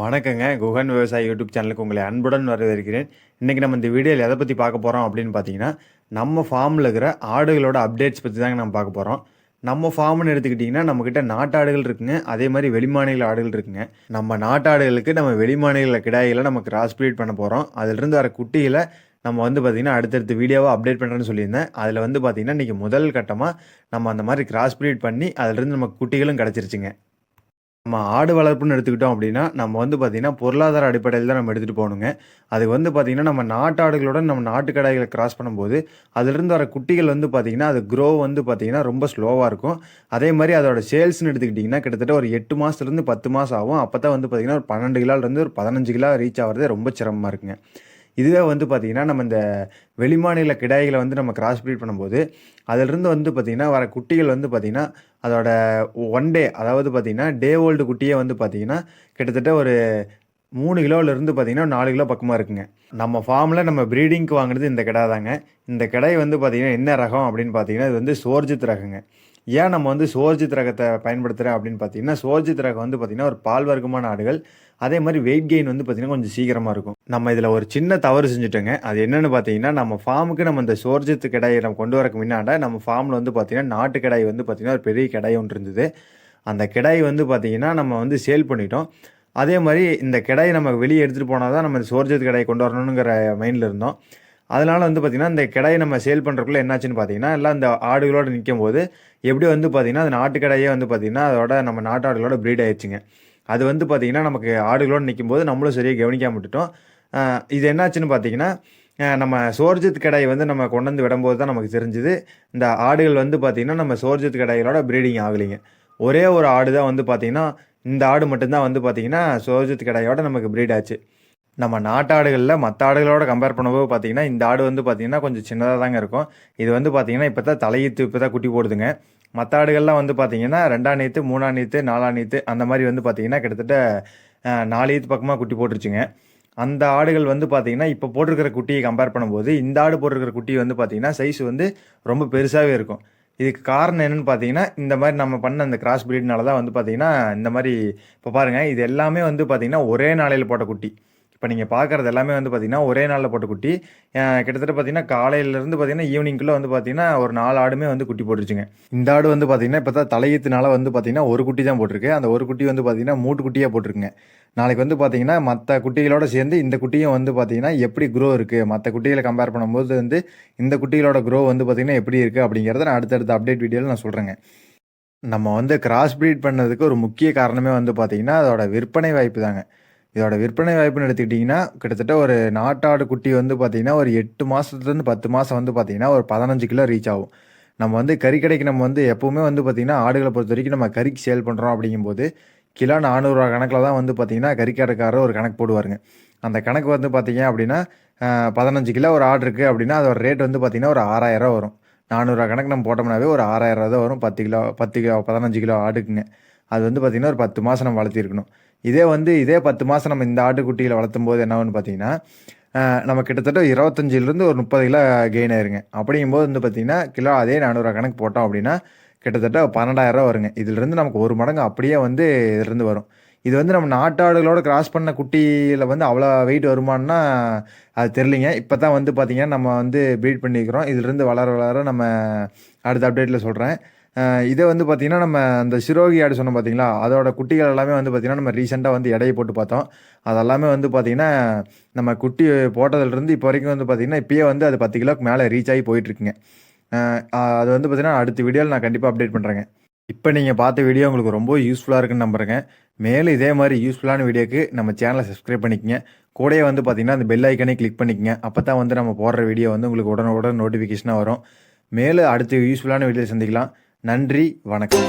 வணக்கங்க. குகன் விவசாய யூடியூப் சேனலுக்கு உங்களை அன்புடன் வரவேற்கிறேன். இன்றைக்கி நம்ம இந்த வீடியோவில் எதை பற்றி பார்க்க போகிறோம் அப்படின்னு பார்த்தீங்கன்னா நம்ம ஃபார்மில் இருக்கிற ஆடுகளோட அப்டேட்ஸ் பற்றி தாங்க நம்ம பார்க்க போகிறோம் நம்ம ஃபார்ம்னு எடுத்துக்கிட்டிங்கன்னா நம்மக்கிட்ட நாட்டாடுகள் இருக்குங்க. அதே மாதிரி வெளிமாநில ஆடுகள் இருக்குங்க. நம்ம நாட்டாடுகளுக்கு நம்ம வெளிமாநில கிடாய்களை நம்ம கிராஸ் ப்ரீட் பண்ண போகிறோம் அதிலிருந்து வர குட்டிகளை நம்ம வந்து பார்த்திங்கன்னா அடுத்தடுத்த வீடியோவை அப்டேட் பண்ணுறேன்னு சொல்லியிருந்தேன். அதில் வந்து பார்த்திங்கன்னா இன்றைக்கி முதல் கட்டமாக நம்ம அந்த மாதிரி கிராஸ் ப்ரீட் பண்ணி அதிலிருந்து நமக்கு குட்டிகளும் கிடச்சிருச்சுங்க. நம்ம ஆடு வளர்ப்புன்னு எடுத்துக்கிட்டோம் அப்படின்னா நம்ம வந்து பார்த்திங்கன்னா பொருளாதார அடிப்படையில் தான் நம்ம எடுத்துகிட்டு போகணுங்க. அது வந்து பார்த்திங்கன்னா நம்ம நாட்டாடுகளோட நம்ம நாட்டு கடாய்களை கிராஸ் பண்ணும்போது அதிலிருந்து வர குட்டிகள் வந்து பார்த்திங்கன்னா அது க்ரோ வந்து பார்த்திங்கன்னா ரொம்ப ஸ்லோவாக இருக்கும். அதே மாதிரி அதோட சேல்ஸ்னு எடுத்துக்கிட்டிங்கன்னா கிட்டத்தட்ட ஒரு எட்டு மாதத்துலேருந்து பத்து மாதம் ஆகும். அப்போ தான் வந்து பார்த்திங்கன்னா ஒரு பன்னெண்டு கிலோலேருந்து ஒரு பதினஞ்சு கிலோ ரீச் ஆகிறதே ரொம்ப சிரமமாக இருக்குங்க. இதுவே வந்து பார்த்திங்கன்னா நம்ம இந்த வெளிமாநில கிடாய்களை வந்து நம்ம கிராஸ் ப்ரீட் பண்ணும்போது அதிலிருந்து வந்து பார்த்திங்கன்னா வர குட்டிகள் வந்து பார்த்திங்கன்னா அதோட ஒன் டே அதாவது பார்த்திங்கன்னா டே ஓல்டு குட்டியே வந்து பார்த்திங்கன்னா கிட்டத்தட்ட ஒரு மூணு கிலோவிலேருந்து பார்த்திங்கன்னா நாலு கிலோ பக்கமாக இருக்குங்க. நம்ம ஃபார்மில் நம்ம ப்ரீடிங்க்கு வாங்கினது இந்த கிடா தாங்க. இந்த கிடாய் வந்து பார்த்திங்கன்னா என்ன ரகம் அப்படின்னு பார்த்தீங்கன்னா இது வந்து சோர்ஜித் ரகங்க. ஏன் நம்ம வந்து சோர்ஜித் ரகத்தை பயன்படுத்துகிறேன் அப்படின்னு பார்த்தீங்கன்னா சோர்ஜித் ரகம் வந்து பார்த்திங்கன்னா ஒரு பால் வர்க்கமான ஆடுகள். அதே மாதிரி வெயிட் கெயின் வந்து பார்த்திங்கன்னா கொஞ்சம் சீக்கிரமாக இருக்கும். நம்ம இதில் ஒரு சின்ன தவறு செஞ்சுட்டோங்க. அது என்னென்னு பார்த்தீங்கன்னா நம்ம ஃபார்முக்கு நம்ம இந்த சோர்ஜித்து கிடாயை நம்ம கொண்டு வரக்கு முன்னாடி நம்ம ஃபார்மில் வந்து பார்த்திங்கன்னா நாட்டு கிடாய் வந்து பார்த்திங்கன்னா ஒரு பெரிய கிடாய் ஒன்று இருந்தது. அந்த கிடாய் வந்து பார்த்திங்கன்னா நம்ம வந்து சேல் பண்ணிட்டோம். அதே மாதிரி இந்த கிடாயை நம்ம வெளியே எடுத்துகிட்டு போனால் தான் நம்ம இந்த சோர்ஜித் கிடாயை கொண்டு வரணுங்கிற மைண்டில் இருந்தோம். அதனால் வந்து பார்த்திங்கன்னா இந்த கிடாயை நம்ம சேல் பண்ணுறக்குள்ள என்னாச்சுன்னு பார்த்தீங்கன்னா எல்லாம் இந்த ஆடுகளோடு நிற்கும் போது எப்படி வந்து பார்த்திங்கன்னா அந்த நாட்டு கடையே வந்து பார்த்திங்கன்னா அதோட நம்ம நாட்டு ஆடுகளோட ப்ரீட் ஆயிடுச்சுங்க. அது வந்து பார்த்திங்கன்னா நமக்கு ஆடுகளோடு நிற்கும் போது நம்மளும் சரியாக கவனிக்காம விட்டுட்டோம். இது என்னாச்சுன்னு பார்த்தீங்கன்னா நம்ம சோர்ஜித் கடாய் வந்து நம்ம கொண்டு வந்து விடும்போது தான் நமக்கு தெரிஞ்சுது. இந்த ஆடுகள் வந்து பார்த்திங்கன்னா நம்ம சோர்ஜித் கடாய்களோட ப்ரீடிங் ஆகலைங்க. ஒரே ஒரு ஆடு தான் வந்து பார்த்திங்கன்னா இந்த ஆடு மட்டும்தான் வந்து பார்த்திங்கன்னா சோர்ஜித் கடாயோட நமக்கு ப்ரீட் ஆச்சு. நம்ம நாட்டாடுகளில் மற்ற ஆடுகளோட கம்பேர் பண்ணும்போது பார்த்திங்கன்னா இந்த ஆடு வந்து பார்த்திங்கன்னா கொஞ்சம் சின்னதாக தாங்க இருக்கும். இது வந்து பார்த்திங்கன்னா இப்போ தான் தலையீத்து இப்போ தான் குட்டி போடுதுங்க. மற்ற ஆடுகள்லாம் வந்து பார்த்தீங்கன்னா ரெண்டாம் நீத்து மூணாம் நீத்து நாலாம் நீத்து அந்த மாதிரி வந்து பார்த்தீங்கன்னா கிட்டத்தட்ட நாலு ஈத்து பக்கமாக குட்டி போட்டுருச்சுங்க. அந்த ஆடுகள் வந்து பார்த்திங்கன்னா இப்போ போட்டிருக்கிற குட்டியை கம்பேர் பண்ணும்போது இந்த ஆடு போட்டிருக்கிற குட்டி வந்து பார்த்திங்கன்னா சைஸ் வந்து ரொம்ப பெருசாகவே இருக்கும். இதுக்கு காரணம் என்னென்னு பார்த்தீங்கன்னா இந்த மாதிரி நம்ம பண்ண அந்த கிராஸ் பிரீட்னால தான் வந்து பார்த்திங்கன்னா இந்த மாதிரி இப்போ பாருங்கள் இது எல்லாமே வந்து பார்த்திங்கன்னா ஒரே நாளையில் போட்ட குட்டி. இப்போ நீங்கள் பார்க்குறது எல்லாமே வந்து பார்த்திங்கன்னா ஒரே நாளில் போட்ட குட்டி. கிட்டத்தட்ட பார்த்தீங்கன்னா காலையிலேருந்து பார்த்தீங்கன்னா ஈவினிங்குள்ளே வந்து பார்த்தீங்கன்னா ஒரு நாலு ஆடுமே வந்து குட்டி போட்டுருச்சுங்க. இந்த ஆடு வந்து பார்த்திங்கன்னா இப்போ தான் தலையீத்துனால வந்து பார்த்திங்கன்னா ஒரு குட்டி தான் போட்டிருக்கு. அந்த ஒரு குட்டி வந்து பார்த்திங்கன்னா மூட்டு குட்டியாக போட்டிருக்குங்க. நாளைக்கு வந்து பார்த்தீங்கன்னா மற்ற குட்டிகளோட சேர்ந்து இந்த குட்டியும் வந்து பார்த்திங்கன்னா எப்படி க்ரோ இருக்குது மற்ற குட்டிகளை கம்பேர் பண்ணும்போது வந்து இந்த குட்டிகளோட க்ரோ வந்து பார்த்திங்கன்னா எப்படி இருக்குது அப்படிங்கிறத நான் அடுத்தடுத்த அப்டேட் வீடியோவில் நான் சொல்கிறேங்க நம்ம வந்து கிராஸ் ப்ரீட் பண்ணதுக்கு ஒரு முக்கிய காரணமே வந்து பார்த்திங்கன்னா அதோட விற்பனை வாய்ப்பு தாங்க. இதோட விற்பனை வாய்ப்புன்னு எடுத்துக்கிட்டிங்கன்னா கிட்டத்தட்ட ஒரு நாட்டாடு குட்டி வந்து பார்த்திங்கன்னா ஒரு எட்டு மாதத்துலேருந்து பத்து மாதம் வந்து பார்த்திங்கன்னா ஒரு பதினஞ்சு கிலோ ரீச் ஆகும். நம்ம வந்து கறிக்கடைக்கு நம்ம வந்து எப்போவுமே வந்து பார்த்திங்கன்னா ஆடுகளை பொறுத்த வரைக்கும் நம்ம கறிக்கு சேல் பண்ணுறோம் அப்படிங்கும்போது கிலோ நானூறுரூவா கணக்கில் தான் வந்து பார்த்திங்கன்னா கறிக்கடைக்காரர் ஒரு கணக்கு போடுவாருங்க. அந்த கணக்கு வந்து பார்த்திங்க அப்படின்னா பதினஞ்சு கிலோ ஒரு ஆடு இருக்குது அப்படின்னா அதோட ரேட் வந்து பார்த்திங்கன்னா ஒரு ஆறாயிரம் வரும். நானூறுரூவா கணக்கு நம்ம போட்டோம்னாவே ஒரு ஆறாயிரம் தான் வரும். பத்து கிலோ பத்து கிலோ பதினஞ்சு கிலோ ஆடுக்குங்க. அது வந்து பார்த்திங்கன்னா ஒரு பத்து மாதம் நம்ம வளர்த்திருக்கணும். இதே வந்து இதே பத்து மாதம் நம்ம இந்த ஆட்டுக்குட்டிகளை வளர்த்தும் போது என்ன பார்த்தீங்கன்னா நம்ம கிட்டத்தட்ட இருபத்தஞ்சிலேருந்து ஒரு முப்பது கிலோ கெயின் ஆயிருங்க. அப்படிங்கும்போது வந்து பார்த்திங்கன்னா கிலோ அதே நானூறுரூவா கணக்கு போட்டோம் அப்படின்னா கிட்டத்தட்ட பன்னெண்டாயிரரூவா வருங்க. இதுலேருந்து நமக்கு ஒரு மடங்கு அப்படியே வந்து இதிலிருந்து வரும். இது வந்து நம்ம நாட்டாடுகளோட கிராஸ் பண்ண குட்டியில் வந்து அவ்வளோ வெயிட் வருமானா அது தெரிலிங்க இப்போ தான் வந்து பார்த்திங்கன்னா நம்ம வந்து ப்ரீட் பண்ணிக்கிறோம் இதுலேருந்து வளர வளர நம்ம அடுத்த அப்டேட்டில் சொல்கிறேன் இதை வந்து பார்த்திங்கன்னா நம்ம அந்த சிரோகி ஆடு சொன்னோம் பார்த்தீங்களா அதோட குட்டிகள் எல்லாமே வந்து பார்த்திங்கன்னா நம்ம ரீசெண்டாக வந்து எடையை போட்டு பார்த்தோம். அதெல்லாமே வந்து பார்த்திங்கன்னா நம்ம குட்டி போட்டதுலேருந்து இப்போ வரைக்கும் வந்து பார்த்திங்கன்னா இப்போயே வந்து அது பத்து கிலோக்கு மேலே ரீச் ஆகி போயிட்டுருக்குங்க அது வந்து பார்த்திங்கன்னா அடுத்த வீடியோவில் நான் கண்டிப்பாக அப்டேட் பண்ணுறேங்க இப்போ நீங்கள் பார்த்த வீடியோ உங்களுக்கு ரொம்ப யூஸ்ஃபுல்லாக இருக்குன்னு நம்புகிறேங்க மேலும் இதே மாதிரி யூஸ்ஃபுல்லான வீடியோக்கு நம்ம சேனலை சப்ஸ்கிரைப் பண்ணிக்கங்க. கூடயே வந்து பார்த்திங்கன்னா அந்த பெல் ஐக்கனே கிளிக் பண்ணிக்கங்க. அப்போ தான் வந்து நம்ம போடுற வீடியோ வந்து உங்களுக்கு உடனுக்குடன் நோட்டிஃபிகேஷனாக வரும். மேலும் அடுத்து யூஸ்ஃபுல்லான வீடியோ சந்திக்கலாம். நன்றி வணக்கம்.